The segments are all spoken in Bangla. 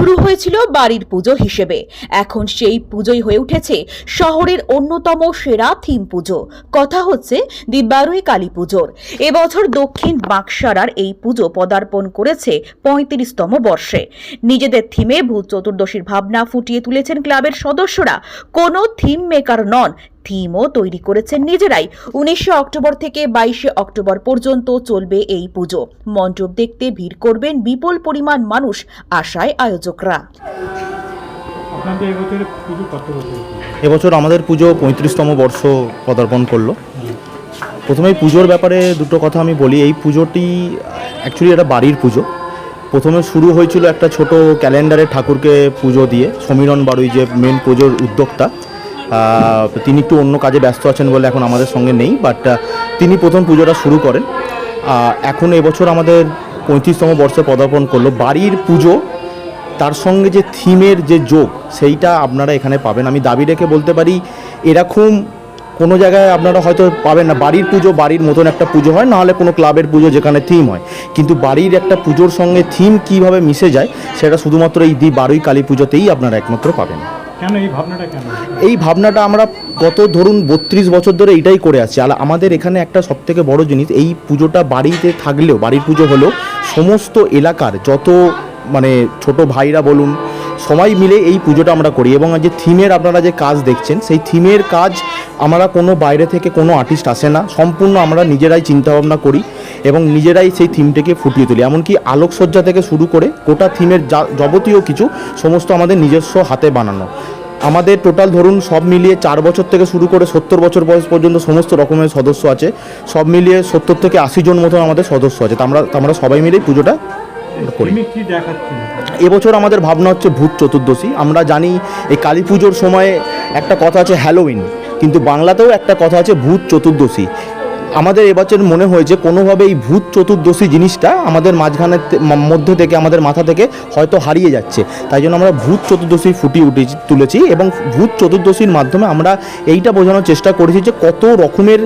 শুরু হয়েছিল বাড়ির পুজো হিসেবে। এখন সেই পুজোই হয়ে উঠেছে শহরের অন্যতম সেরা থিম পুজো। কথা হচ্ছে দিব্যারুই কালী পুজোর। এবছর দক্ষিণ বাঁকসারার এই পুজো পদার্পণ করেছে পঁয়ত্রিশতম বর্ষে। নিজেদের থিমে ভূত চতুর্দশীর ভাবনা ফুটিয়ে তুলেছেন ক্লাবের সদস্যরা। কোনো থিম মেকার নন থিমও তৈরি করেছেন নিজেরাই। উনিশে অক্টোবর থেকে বাইশে অক্টোবর পর্যন্ত চলবে এই পুজো। মণ্ডপ দেখতে ভিড় করবেন বিপুল পরিমাণ মানুষ আশায় আয়োজকরা। এবছরে আমাদের পুজো পঁয়ত্রিশতম বর্ষ পদার্পণ করল। প্রথমেই পুজোর ব্যাপারে দুটো কথা আমি বলি। এই পুজোটি অ্যাকচুয়ালি এটা বাড়ির পুজো। প্রথমে শুরু হয়েছিল একটা ছোট ক্যালেন্ডারে ঠাকুরকে পুজো দিয়ে। সমীরণ বাড়ুই যে মেন পুজোর উদ্যোক্তা। তিনি একটু অন্য কাজে ব্যস্ত আছেন বলে এখন আমাদের সঙ্গে নেই বাট তিনি প্রথম পুজোটা শুরু করেন। এখন এবছর আমাদের পঁয়ত্রিশতম বর্ষে পদার্পণ করল। বাড়ির পুজো, তার সঙ্গে যে থিমের যে যোগ, সেইটা আপনারা এখানে পাবেন। আমি দাবি রেখে বলতে পারি, এরকম কোনো জায়গায় আপনারা হয়তো পাবেন না। বাড়ির পুজো বাড়ির মতন একটা পুজো হয়, নাহলে কোনো ক্লাবের পুজো যেখানে থিম হয়। কিন্তু বাড়ির একটা পুজোর সঙ্গে থিম কীভাবে মিশে যায়, সেটা শুধুমাত্র এই দি বারুই কালী পুজোতেই আপনারা একমাত্র পাবেন। এই ভাবনাটা আমরা গত ধরুন বত্রিশ বছর ধরে এইটাই করে আসছি আর আমাদের এখানে একটা সবথেকে বড় জিনিস, এই পুজোটা বাড়িতে থাকলেও, বাড়ির পুজো হলেও সমস্ত এলাকার যত মানে ছোট ভাইরা বলুন, সবাই মিলে এই পুজোটা আমরা করি। এবং যে থিমের আপনারা যে কাজ দেখছেন, সেই থিমের কাজ আমরা কোনো বাইরে থেকে কোনো আর্টিস্ট আসে না। সম্পূর্ণ আমরা নিজেরাই চিন্তাভাবনা করি এবং নিজেরাই সেই থিমটাকে ফুটিয়ে তুলি। এমনকি আলোকসজ্জা থেকে শুরু করে গোটা থিমের যাবতীয় কিছু সমস্ত আমাদের নিজস্ব হাতে বানানো। আমাদের টোটাল ধরুন সব মিলিয়ে চার বছর থেকে শুরু করে সত্তর বছর বয়স পর্যন্ত সমস্ত রকমের সদস্য আছে। সব মিলিয়ে সত্তর থেকে আশি জন মতো আমাদের সদস্য আছে। তা আমরা আমরা সবাই মিলেই পুজোটা করি। এবছর আমাদের ভাবনা হচ্ছে ভূত চতুর্দশী। আমরা জানি এই কালী পুজোর সময় একটা কথা আছে হ্যালোইন কিন্তু বাংলাতেও একটা কথা আছে ভূত চতুর্দশী। আমাদের এবছর মনে হয়েছে কোনোভাবে এই ভূত চতুর্দশী জিনিসটা আমাদের মাঝখানে মধ্যে থেকে, আমাদের মাথা থেকে হয়তো হারিয়ে যাচ্ছে। তাই জন্য আমরা ভূত চতুর্দশী ফুটিয়ে উঠে তুলেছি এবং ভূত চতুর্দশীর মাধ্যমে আমরা এইটা বোঝানোর চেষ্টা করেছি যে কত রকমের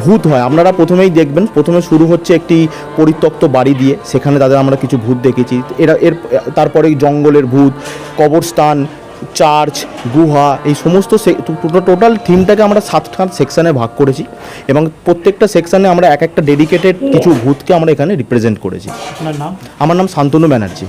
ভূত হয়। আপনারা প্রথমেই দেখবেন, প্রথমে শুরু হচ্ছে একটি পরিত্যক্ত বাড়ি দিয়ে, সেখানে তাদের আমরা কিছু ভূত দেখেছি। এরা এর তারপরে জঙ্গলের ভূত, কবরস্থান চার্চ গুহা এই সমস্ত টোটাল থিমটাকে আমরা সাতটা সেকশানে ভাগ করেছি এবং প্রত্যেকটা সেকশানে আমরা এক একটা ডেডিকেটেড কিছু ভূতকে আমরা এখানে রিপ্রেজেন্ট করেছি। আমার নাম শান্তনু ব্যানার্জি।